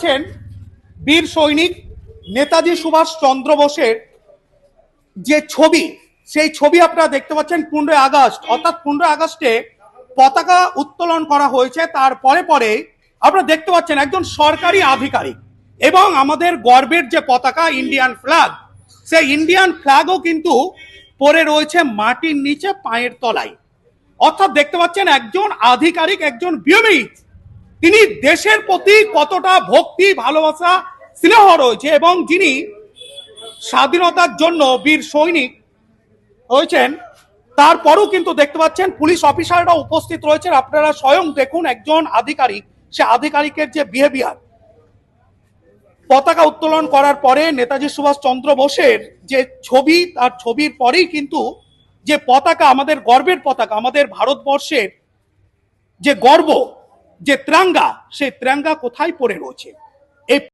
পাচ্ছেন বীর সৈনিক নেতাজি সুভাষ চন্দ্র বোসের যে ছবি, সেই ছবি আপনারা দেখতে পাচ্ছেন পনেরোই আগস্ট। অর্থাৎ পনেরোই আগস্টে পতাকা উত্তোলন করা হয়েছে, তার পরে পরে আপনারা দেখতে পাচ্ছেন একজন সরকারি আধিকারিক এবং আমাদের গর্বের যে পতাকা ইন্ডিয়ান ফ্ল্যাগ সেই ইন্ডিয়ান ফ্ল্যাগও কিন্তু পরে রয়েছে মাটির নিচে পায়ের তলায়। অর্থাৎ দেখতে পাচ্ছেন একজন আধিকারিক, একজন বিয়মিক তিনি দেশের প্রতি কতটা ভক্তি, ভালোবাসা, স্নেহ রয়েছে এবং যিনি স্বাধীনতার জন্য বীর সৈনিক হয়েছেন, তারপরও কিন্তু দেখতে পাচ্ছেন পুলিশ অফিসাররা উপস্থিত রয়েছেন। আপনারা স্বয়ং দেখুন একজন আধিকারিক, সে আধিকারিকের যে বিহেভিয়ার পতাকা উত্তোলন করার পরে নেতাজি সুভাষ চন্দ্র বোসের যে ছবি, তার ছবির পরেই কিন্তু যে পতাকা, আমাদের গর্বের পতাকা, আমাদের ভারতবর্ষের যে গর্ব যে ত্রাঙ্গা সেই ত্রাঙ্গা কোথায় পড়ে রয়েছে? এই